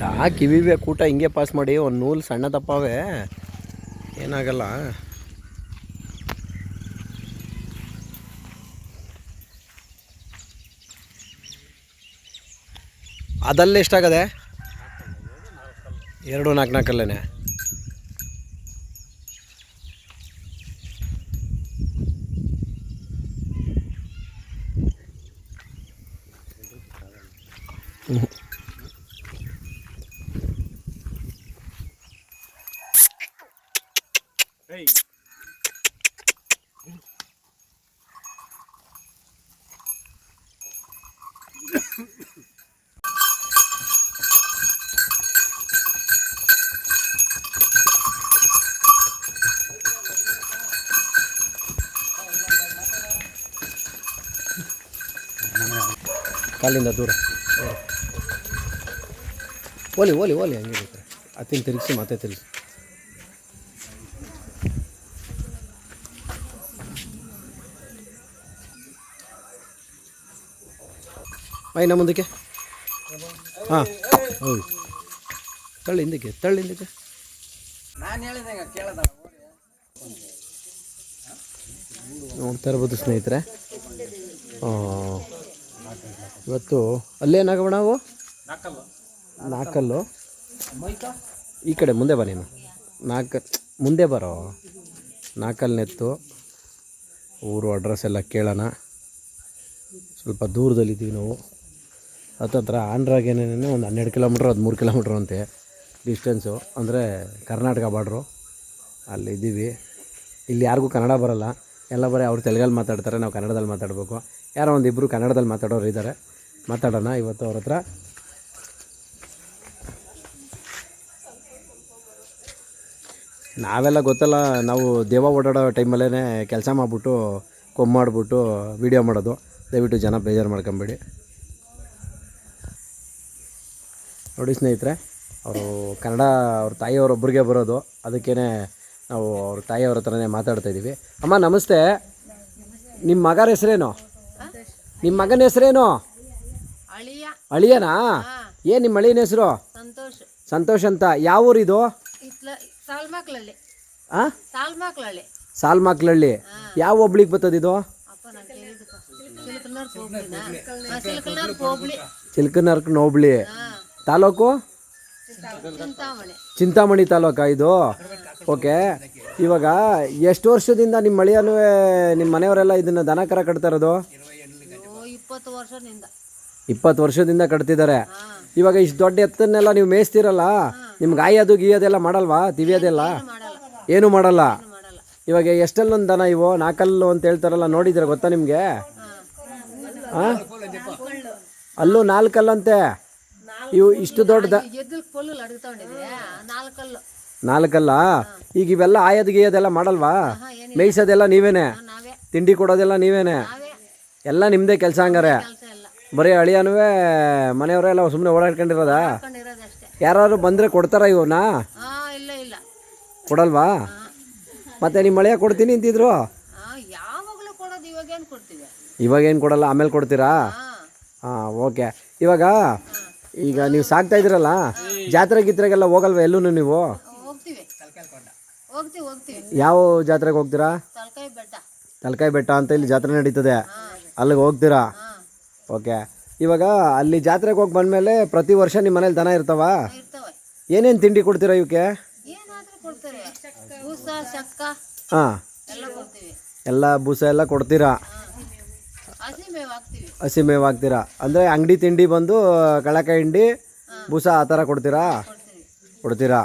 ಸಾಕು ಇವಿವೆ ಕೂಟ ಹಿಂಗೆ ಪಾಸ್ ಮಾಡಿ ಒಂದು ನೂಲು ಸಣ್ಣ ತಪ್ಪವೆ ಏನಾಗಲ್ಲ. ಅದಲ್ಲೇ ಎಷ್ಟಾಗದೆ? ಎರಡು ನಾಲ್ಕು ನಾಲ್ಕಲ್ಲೇ ಕಾಲಿಂದ ದೂರ. ಓಲಿ ಓಲಿ ಓಲಿ ಹಂಗೆ ಬೇಕಾರೆ ಅತ್ತಿನ ತಿರುಗಿಸಿ ಮತ್ತೆ ತಿರುಗಿಸಿ. ಐನ ಮುಂದಕ್ಕೆ. ಹಾಂ ಹೌದು. ತಳ್ಳಿ ಹಿಂದಕ್ಕೆ ತಳ್ಳಿ ಹಿಂದಕ್ಕೆ. ನಾನು ಹೇಳಿದಂಗ ಕೇಳದ ನೋಡ್ತಾ ಇರ್ಬೋದು ಸ್ನೇಹಿತರೆ. ಇವತ್ತು ಅಲ್ಲೇನಾಗವ ನಾವು? ನಾಲ್ಕಲ್ಲು ಈ ಕಡೆ ಮುಂದೆ ಬಾ ನೀನು. ನಾಲ್ಕು ಮುಂದೆ ಬರೋ. ನಾಲ್ಕಲ್ಲಿ ನೆತ್ತು. ಊರು ಅಡ್ರೆಸ್ ಎಲ್ಲ ಕೇಳೋಣ. ಸ್ವಲ್ಪ ದೂರದಲ್ಲಿದ್ದೀವಿ ನಾವು. ಹತ್ತತ್ರ ಆಂಧ್ರಾಗೇನೇನೇ ಒಂದು ಹನ್ನೆರಡು ಕಿಲೋಮೀಟ್ರ್ ಹದಿಮೂರು ಕಿಲೋಮೀಟ್ರ್ ಅಂತೆ ಡಿಸ್ಟೆನ್ಸು ಅಂದರೆ ಕರ್ನಾಟಕ ಬಾರ್ಡ್ರು ಅಲ್ಲಿ ಇದ್ದೀವಿ. ಇಲ್ಲಿ ಯಾರಿಗೂ ಕನ್ನಡ ಬರೋಲ್ಲ. ಎಲ್ಲ ಬರೀ ಅವ್ರು ತೆಲುಗಲ್ಲಿ ಮಾತಾಡ್ತಾರೆ ನಾವು ಕನ್ನಡದಲ್ಲಿ ಮಾತಾಡಬೇಕು. ಯಾರೋ ಒಂದಿಬ್ಬರು ಕನ್ನಡದಲ್ಲಿ ಮಾತಾಡೋರು ಇದ್ದಾರೆ. ಮಾತಾಡೋಣ ಇವತ್ತು ಅವ್ರ ಹತ್ರ. ನಾವೆಲ್ಲ ಗೊತ್ತಲ್ಲ ನಾವು ದೇವ ಓಡಾಡೋ ಟೈಮಲ್ಲೇ ಕೆಲಸ ಮಾಡಿಬಿಟ್ಟು ಕೊಮ್ಮಾಡ್ಬಿಟ್ಟು ವೀಡಿಯೋ ಮಾಡೋದು. ದಯವಿಟ್ಟು ಜನ ಬೇಜಾರು ಮಾಡ್ಕೊಂಬೇಡಿ. ನೋಡಿ ಸ್ನೇಹಿತರೆ ಅವರು ಕನ್ನಡ ಅವ್ರ ತಾಯಿಯವರೊಬ್ಬರಿಗೆ ಬರೋದು. ಅದಕ್ಕೇ ನಾವು ಅವ್ರ ತಾಯಿಯವ್ರ ಹತ್ರನೇ ಮಾತಾಡ್ತಾ ಇದ್ದೀವಿ ಅಮ್ಮ ನಮಸ್ತೆ. ನಿಮ್ಮ ಮಗರ ಹೆಸರೇನು? ನಿಮ್ಮ ಮಗನ ಹೆಸರೇನು? ಅಳಿಯನಾ? ಏನು ನಿಮ್ಮ ಅಳಿಯನ ಹೆಸರು? ಸಂತೋಷ್. ಸಂತೋಷ್ ಅಂತ. ಯಾವ ಊರಿದು? ಇದು ಸಾಲ್ಮಾಕ್ಲಳ್ಳಿ. ಆ? ಸಾಲ್ಮಕ್ಳಲ್ಲಿ ಸಾಲ್ಮಕ್ಲಹಳ್ಳಿ ಯಾವ ಒಬ್ಳಿಗೆ ಬರ್ತದಿದು ಚಿಲ್ಕನರ್ಕ್ ನೋಬ್ಳಿ. ತಾಲೂಕು? ಚಿಂತಾಮಣಿ. ತಾಲೂಕಾ ಇದು? ಓಕೆ. ಇವಾಗ ಎಷ್ಟು ವರ್ಷದಿಂದ ನಿಮ್ಮ ಮಳೆಯಲ್ಲೂ ನಿಮ್ಮ ಮನೆಯವರೆಲ್ಲ ಇದನ್ನ ದನ ಕರ ಕಟ್ತಾ ಇರೋದು? ಇಪ್ಪತ್ತು ವರ್ಷದಿಂದ. ಇಪ್ಪತ್ತು ವರ್ಷದಿಂದ ಕಟ್ತಿದ್ದಾರೆ. ಇವಾಗ ಇಷ್ಟು ದೊಡ್ಡ ಎತ್ತನ್ನೆಲ್ಲ ನೀವು ಮೇಯಿಸ್ತೀರಲ್ಲ, ನಿಮ್ಗೆ ಆಯೋದು ಗೀಯೋದೆಲ್ಲ ಮಾಡಲ್ವಾ, ತಿವಿಯೋದೆಲ್ಲ? ಏನು ಮಾಡಲ್ಲ. ಇವಾಗ ಎಷ್ಟಲ್ಲೊಂದು ದನ ಇವು? ನಾಲ್ಕಲ್ಲು ಅಂತ ಹೇಳ್ತಾರಲ್ಲ, ನೋಡಿದ್ರೆ ಗೊತ್ತಾ ನಿಮಗೆ? ಹಾಂ ಅಲ್ಲೂ ನಾಲ್ಕಲ್ಲಂತೆ? ಇವು ಇಷ್ಟು ದೊಡ್ಡದ ನಾಲ್ಕಲ್ಲು? ಈಗ ಇವೆಲ್ಲ ಆಯೋದು ಗೀಯೋದೆಲ್ಲ ಮಾಡಲ್ವಾ? ಮೇಯಿಸೋದೆಲ್ಲ ನೀವೇನೆ? ತಿಂಡಿ ಕೊಡೋದೆಲ್ಲ ನೀವೇನೆ? ನಾವೇ ಎಲ್ಲ ನಿಮ್ಮದೇ ಕೆಲಸ ಹಂಗಾರೆ. ಬರೀ ಅಳಿಯನುವೆ ಮನೆಯವರೆಲ್ಲ ಸುಮ್ಮನೆ ಓಡಾಡ್ಕೊಂಡಿರೋದಾ? ಯಾರು ಬಂದರೆ ಕೊಡ್ತಾರ ಇವನ್ನ ಕೊಡಲ್ವಾ? ಮತ್ತೆ ನಿಮ್ಮ ಮಳೆಯ ಕೊಡ್ತೀನಿ ಅಂತಿದ್ರು? ಇವಾಗೇನು ಕೊಡಲ್ಲ ಆಮೇಲೆ ಕೊಡ್ತೀರಾ? ಹಾ ಓಕೆ. ಇವಾಗ ಈಗ ನೀವು ಸಾಕ್ತಾ ಇದ್ದೀರಲ್ಲ ಜಾತ್ರೆ ಗೀತ್ರೆಗೆಲ್ಲ ಹೋಗಲ್ವಾ ಎಲ್ಲೂ ನೀವು? ಯಾವ ಜಾತ್ರೆಗೆ ಹೋಗ್ತೀರಾ? ತಲಕಾಯಿ ಬೆಟ್ಟ. ಅಂತ ಇಲ್ಲಿ ಜಾತ್ರೆ ನಡೀತದೆ. ಅಲ್ಲಿಗೆ ಹೋಗ್ತೀರಾ? ಓಕೆ. ಇವಾಗ ಅಲ್ಲಿ ಜಾತ್ರೆಗೆ ಹೋಗಿ ಬಂದಮೇಲೆ ಪ್ರತಿ ವರ್ಷ ನಿಮ್ಮ ಮನೇಲಿ ದನ ಇರ್ತಾವ? ಇರ್ತವೆ. ಏನೇನು ತಿಂಡಿ ಕೊಡ್ತೀರಾ ಇವಕ್ಕೆ ಏನಾದ್ರೂ ಕೊಡ್ತಾರೆ ಬೂಸ ಚಕ್ಕ. ಹಾಂ. ಎಲ್ಲ ಕೊಡ್ತೀವಿ. ಎಲ್ಲ ಬೂಸ ಎಲ್ಲ ಕೊಡ್ತೀರಾ? ಹಸಿ ಮೇವು ಹಾಕ್ತೀವಿ. ಹಸಿ ಮೇವು ಹಾಕ್ತೀರಾ? ಅಂದರೆ ಅಂಗಡಿ ತಿಂಡಿ ಬಂದು ಕಳಕ ಹಿಂಡಿ ಬೂಸ ಆ ಥರ ಕೊಡ್ತೀರಾ? ಕೊಡ್ತೀವಿ. ಕೊಡ್ತೀರಾ?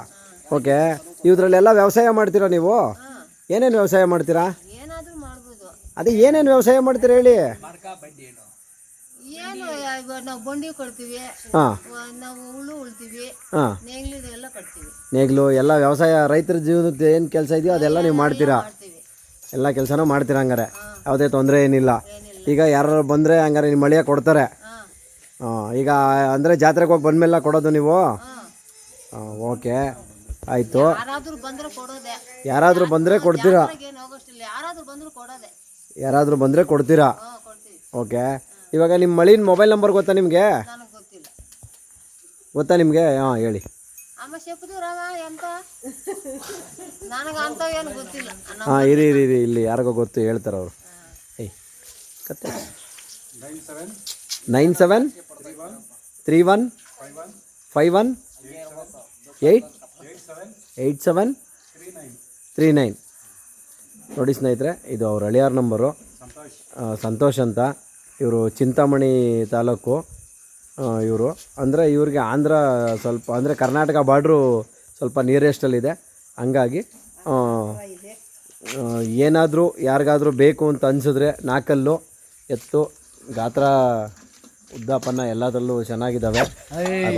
ಓಕೆ. ಇದ್ರಲ್ಲೆಲ್ಲ ವ್ಯವಸಾಯ ಮಾಡ್ತೀರಾ ನೀವು? ಹಾ. ಏನೇನು ವ್ಯವಸಾಯ ಮಾಡ್ತೀರಾ? ಏನಾದ್ರೂ ಮಾಡ್ಬೋದು. ಅದೇ ಏನೇನು ವ್ಯವಸಾಯ ಮಾಡ್ತೀರಾ ಹೇಳಿ? ಏನು ಇವಾಗ ನಾವು ಬಂಡಿ ಕೊಡ್ತೀವಿ. ಹಾಂ. ವ- ನಾವು ಹುಳು ಉಳ್ತೀವಿ. ಹಾಂ. ನೇಗಿಲು ಎಲ್ಲ ಕಟ್ತೀವಿ. ನೇಗ್ಲು ಎಲ್ಲ ವ್ಯವಸಾಯ ರೈತರ ಜೀವನದ ಏನು ಕೆಲಸ ಇದೆಯೋ ಅದೆಲ್ಲ ನೀವು ಮಾಡ್ತೀರಾ? ಮಾಡ್ತೀವಿ. ಎಲ್ಲ ಕೆಲಸನೂ ಮಾಡ್ತೀರಾ ಹಂಗಾರೆ? ಯಾವುದೇ ತೊಂದರೆ ಏನಿಲ್ಲ. ಏನಿಲ್ಲ. ಈಗ ಯಾರು ಬಂದರೆ ಹಂಗಾರೆ ನಿಮ್ಮ ಮಳಿಯ ಕೊಡ್ತಾರೆ. ಹಾ. ಈಗ ಅಂದರೆ ಜಾತ್ರೆಗೆ ಹೋಗಿ ಬಂದಮೇಲೆ ಕೊಡೋದು ನೀವು? ಹಾ. ಓಕೆ. ಆಯಿತು. ಯಾರಾದ್ರೂ ಬಂದ್ರೆ ಕೊಡೋದೆ. ಯಾರಾದರೂ ಬಂದರೆ ಕೊಡ್ತೀರಾ? ಹೋಗೋಷ್ಟಿಲ್ಲ. ಯಾರಾದ್ರೂ ಬಂದ್ರು ಕೊಡೋದೆ. ಯಾರಾದರೂ ಬಂದರೆ ಕೊಡ್ತೀರಾ? ಹಾ ಕೊಡ್ತೀವಿ. ಓಕೆ. ಇವಾಗ ನಿಮ್ಮ ಮಳಿನ ಮೊಬೈಲ್ ನಂಬರ್ ಗೊತ್ತಾ ನಿಮಗೆ? ಗೊತ್ತಾ ನಿಮಗೆ? ಹಾಂ ಹೇಳಿ. ಹಾಂ ಇರಿ ಇರಿ ಇರಿ ಇಲ್ಲಿ ಯಾರಿಗೋ ಗೊತ್ತು ಹೇಳ್ತಾರೆ ಅವರು. ಏಯ್ ಕತ್ತೆ. Nine seven three one five one eight eight seven three nine ನೋಡಿ ಸ್ನೇಹಿತರೆ ಇದು ಅವ್ರ ಅಳಿಯಾರ ನಂಬರು ಸಂತೋಷ್ ಅಂತ. ಇವರು ಚಿಂತಾಮಣಿ ತಾಲೂಕು ಇವರು. ಅಂದರೆ ಇವ್ರಿಗೆ ಆಂಧ್ರ ಸ್ವಲ್ಪ, ಅಂದರೆ ಕರ್ನಾಟಕ ಬಾರ್ಡ್ರು ಸ್ವಲ್ಪ ನಿಯರೆಸ್ಟಲ್ಲಿದೆ ಹಂಗಾಗಿ ಏನಾದರೂ ಯಾರಿಗಾದರೂ ಬೇಕು ಅಂತ ಅನಿಸಿದ್ರೆ ನಾಲ್ಕಲ್ಲು ಎತ್ತು, ಗಾತ್ರ ಉದ್ದಾಪನ್ನ ಎಲ್ಲದರಲ್ಲೂ ಚೆನ್ನಾಗಿದ್ದಾವೆ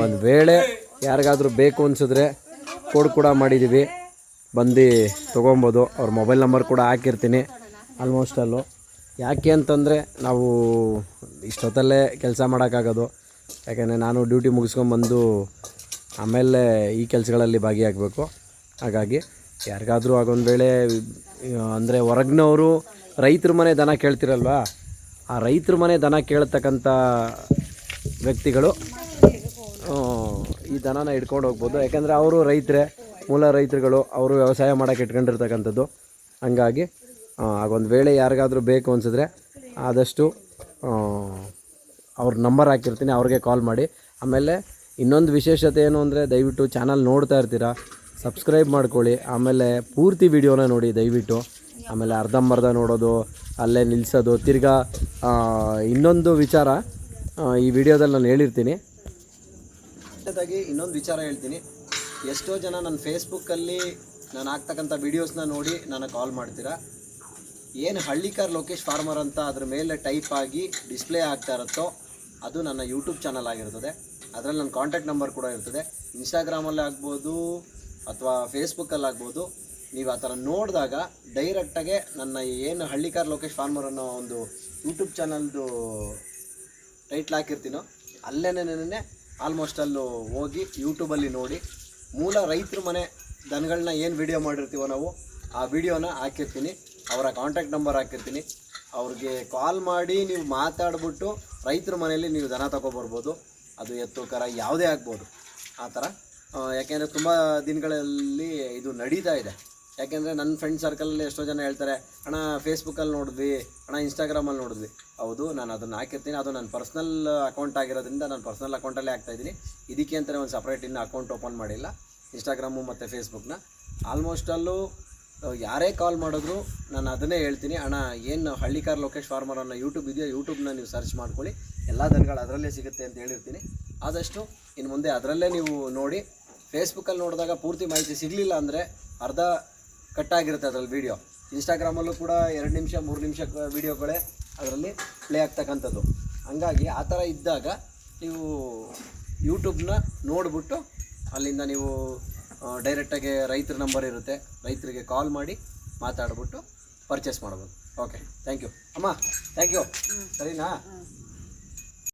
ಒಂದು ವೇಳೆ ಯಾರಿಗಾದರೂ ಬೇಕು ಅನಿಸಿದ್ರೆ ಕೋಡ್ ಕೂಡ ಮಾಡಿದ್ದೀವಿ ಬಂದು ತೊಗೊಬೋದು. ಅವ್ರ ಮೊಬೈಲ್ ನಂಬರ್ ಕೂಡ ಹಾಕಿರ್ತೀನಿ. ಆಲ್ಮೋಸ್ಟ್ ಅಲ್ಲು. ಯಾಕೆ ಅಂತಂದರೆ ನಾವು ಇಷ್ಟೊತ್ತಲ್ಲೇ ಕೆಲಸ ಮಾಡೋಕ್ಕಾಗೋದು. ಯಾಕೆಂದರೆ ನಾನು ಡ್ಯೂಟಿ ಮುಗಿಸ್ಕೊಂಬಂದು ಆಮೇಲೆ ಈ ಕೆಲಸಗಳಲ್ಲಿ ಭಾಗಿಯಾಗಬೇಕು. ಹಾಗಾಗಿ ಯಾರಿಗಾದರೂ ಆಗೊಂದು ವೇಳೆ ಅಂದರೆ ಹೊರಗಿನವರು ರೈತರ ಮನೆ ದನ ಕೇಳ್ತಿರಲ್ವಾ? ಆ ರೈತರ ಮನೆ ದನ ಕೇಳ್ತಕ್ಕಂಥ ವ್ಯಕ್ತಿಗಳು ಈ ದನನ ಹಿಡ್ಕೊಂಡು ಹೋಗ್ಬೋದು. ಯಾಕೆಂದರೆ ಅವರು ರೈತರೇ, ಮೂಲ ರೈತರುಗಳು, ಅವರು ವ್ಯವಸಾಯ ಮಾಡೋಕ್ಕೆ ಇಟ್ಕೊಂಡಿರ್ತಕ್ಕಂಥದ್ದು. ಹಂಗಾಗಿ ಆಗೊಂದು ವೇಳೆ ಯಾರಿಗಾದರೂ ಬೇಕು ಅನಿಸಿದ್ರೆ ಆದಷ್ಟು ಅವ್ರ ನಂಬರ್ ಹಾಕಿರ್ತೀನಿ, ಅವ್ರಿಗೆ ಕಾಲ್ ಮಾಡಿ. ಆಮೇಲೆ ಇನ್ನೊಂದು ವಿಶೇಷತೆ ಏನು ಅಂದರೆ ದಯವಿಟ್ಟು ಚಾನಲ್ ನೋಡ್ತಾ ಇರ್ತೀರಾ ಸಬ್ಸ್ಕ್ರೈಬ್ ಮಾಡ್ಕೊಳ್ಳಿ. ಆಮೇಲೆ ಪೂರ್ತಿ ವಿಡಿಯೋನ ನೋಡಿ ದಯವಿಟ್ಟು. ಆಮೇಲೆ ಅರ್ಧಂಬರ್ಧ ನೋಡೋದು, ಅಲ್ಲೇ ನಿಲ್ಲಿಸೋದು ತಿರ್ಗಾ ಇನ್ನೊಂದು ವಿಚಾರ ಈ ವಿಡಿಯೋದಲ್ಲಿ ನಾನು ಹೇಳಿರ್ತೀನಿ. ಇನ್ನೊಂದು ವಿಚಾರ ಹೇಳ್ತೀನಿ. ಎಷ್ಟೋ ಜನ ನನ್ನ ಫೇಸ್ಬುಕ್ಕಲ್ಲಿ ನಾನು ಹಾಕ್ತಕ್ಕಂಥ ವೀಡಿಯೋಸ್ನ ನೋಡಿ ನನಗೆ ಕಾಲ್ ಮಾಡ್ತೀರಾ. ಏನು ಹಳ್ಳಿಕಾರ್ ಲೋಕೇಶ್ ಫಾರ್ಮರ್ ಅಂತ ಅದ್ರ ಮೇಲೆ ಟೈಪ್ ಆಗಿ ಡಿಸ್ಪ್ಲೇ ಆಗ್ತಾ ಇರುತ್ತೋ ಅದು ನನ್ನ ಯೂಟ್ಯೂಬ್ ಚಾನಲ್ ಆಗಿರ್ತದೆ. ಅದರಲ್ಲಿ ನನ್ನ ಕಾಂಟ್ಯಾಕ್ಟ್ ನಂಬರ್ ಕೂಡ ಇರ್ತದೆ. ಇನ್ಸ್ಟಾಗ್ರಾಮಲ್ಲಿ ಆಗ್ಬೋದು ಅಥವಾ ಫೇಸ್ಬುಕ್ಕಲ್ಲಿ ಆಗ್ಬೋದು. ನೀವು ಆ ಥರ ನೋಡಿದಾಗ ಡೈರೆಕ್ಟಾಗೆ ನನ್ನ ಏನು ಹಳ್ಳಿಕಾರ್ ಲೋಕೇಶ್ ಫಾರ್ಮರ್ ಅನ್ನೋ ಒಂದು ಯೂಟ್ಯೂಬ್ ಚಾನಲ್ದು ಟೈಟ್ಲ್ ಹಾಕಿರ್ತೀನೋ ಅಲ್ಲೇನೇ ಆಲ್ಮೋಸ್ಟ್ ಅಲ್ಲೂ ಹೋಗಿ ಯೂಟ್ಯೂಬಲ್ಲಿ ನೋಡಿ ಮೂಲ ರೈತರ ಮನೆ ದನಗಳನ್ನ ಏನು ವಿಡಿಯೋ ಮಾಡಿರ್ತೀವೋ ನಾವು, ಆ ವಿಡಿಯೋನ ಹಾಕಿರ್ತೀನಿ. ಅವರ ಕಾಂಟ್ಯಾಕ್ಟ್ ನಂಬರ್ ಹಾಕಿರ್ತೀನಿ. ಅವ್ರಿಗೆ ಕಾಲ್ ಮಾಡಿ ನೀವು ಮಾತಾಡ್ಬಿಟ್ಟು ರೈತರ ಮನೆಯಲ್ಲಿ ನೀವು ದನ ತಗೊಬರ್ಬೋದು. ಅದು ಎತ್ತು ಕರ ಯಾವುದೇ ಆಗ್ಬೋದು. ಆ ಥರ ಯಾಕೆಂದರೆ ತುಂಬ ದಿನಗಳಲ್ಲಿ ಇದು ನಡೀತಾ ಇದೆ. ಯಾಕೆಂದರೆ ನನ್ನ ಫ್ರೆಂಡ್ ಸರ್ಕಲಲ್ಲಿ ಎಷ್ಟೋ ಜನ ಹೇಳ್ತಾರೆ ಅಣ್ಣ ಫೇಸ್ಬುಕ್ಕಲ್ಲಿ ನೋಡಿದ್ವಿ. ಅಣ್ಣ ಇನ್ಸ್ಟಾಗ್ರಾಮಲ್ಲಿ ನೋಡಿದ್ವಿ. ಹೌದು ನಾನು ಅದನ್ನು ಹಾಕಿರ್ತೀನಿ. ಅದು ನನ್ನ ಪರ್ಸ್ನಲ್ ಅಕೌಂಟ್ ಆಗಿರೋದ್ರಿಂದ ನಾನು ಪರ್ಸ್ನಲ್ ಅಕೌಂಟಲ್ಲೇ ಹಾಕ್ತಾಯಿದ್ದೀನಿ ಇದಕ್ಕೆ ಅಂತಲೇ ಒಂದು ಸಪ್ರೇಟ್ ಇನ್ನು ಅಕೌಂಟ್ ಓಪನ್ ಮಾಡಿಲ್ಲ. ಇನ್ಸ್ಟಾಗ್ರಾಮು ಮತ್ತು ಫೇಸ್ಬುಕ್ನ ಆಲ್ಮೋಸ್ಟ್ ಅಲ್ಲೂ ಅಹ್, ಯಾರೇ ಕಾಲ್ ಮಾಡಿದ್ರು ನಾನು ಅದನ್ನೇ ಹೇಳ್ತೀನಿ. ಅಣ್ಣ, ಏನು ಹಳ್ಳಿಕಾರ್ ಲೋಕೇಶ್ ಫಾರ್ಮರ್ ಅನ್ನೋ ಯೂಟ್ಯೂಬ್ ಇದೆಯೋ ಯೂಟ್ಯೂಬ್ನ ನೀವು ಸರ್ಚ್ ಮಾಡ್ಕೊಳ್ಳಿ. ಎಲ್ಲ ದನಗಳು ಅದರಲ್ಲೇ ಸಿಗುತ್ತೆ ಅಂತ ಹೇಳಿರ್ತೀನಿ. ಆದಷ್ಟು ಇನ್ನು ಮುಂದೆ ಅದರಲ್ಲೇ ನೀವು ನೋಡಿ. ಫೇಸ್ಬುಕ್ಕಲ್ಲಿ ನೋಡಿದಾಗ ಪೂರ್ತಿ ಮಾಹಿತಿ ಸಿಗಲಿಲ್ಲ ಅಂದರೆ ಅರ್ಧ ಕಟ್ಟಾಗಿರುತ್ತೆ ಅದರಲ್ಲಿ ವೀಡಿಯೋ ಇನ್ಸ್ಟಾಗ್ರಾಮಲ್ಲೂ ಕೂಡ ಎರಡು ನಿಮಿಷ, ಮೂರು ನಿಮಿಷ ವೀಡಿಯೋಗಳೇ ಅದರಲ್ಲಿ ಪ್ಲೇ ಆಗ್ತಕ್ಕಂಥದ್ದು. ಹಂಗಾಗಿ ಆ ಥರ ಇದ್ದಾಗ ನೀವು ಯೂಟ್ಯೂಬ್ನ ನೋಡಿಬಿಟ್ಟು ಅಲ್ಲಿಂದ ನೀವು ಡೈರೆಕ್ಟಾಗಿ ರೈತರ ನಂಬರ್ ಇರುತ್ತೆ. ರೈತರಿಗೆ ಕಾಲ್ ಮಾಡಿ ಮಾತಾಡ್ಬಿಟ್ಟು ಪರ್ಚೇಸ್ ಮಾಡ್ಬೋದು. ಓಕೆ ಥ್ಯಾಂಕ್ ಯು ಅಮ್ಮ ಥ್ಯಾಂಕ್ ಯು ಸರಿನಾ?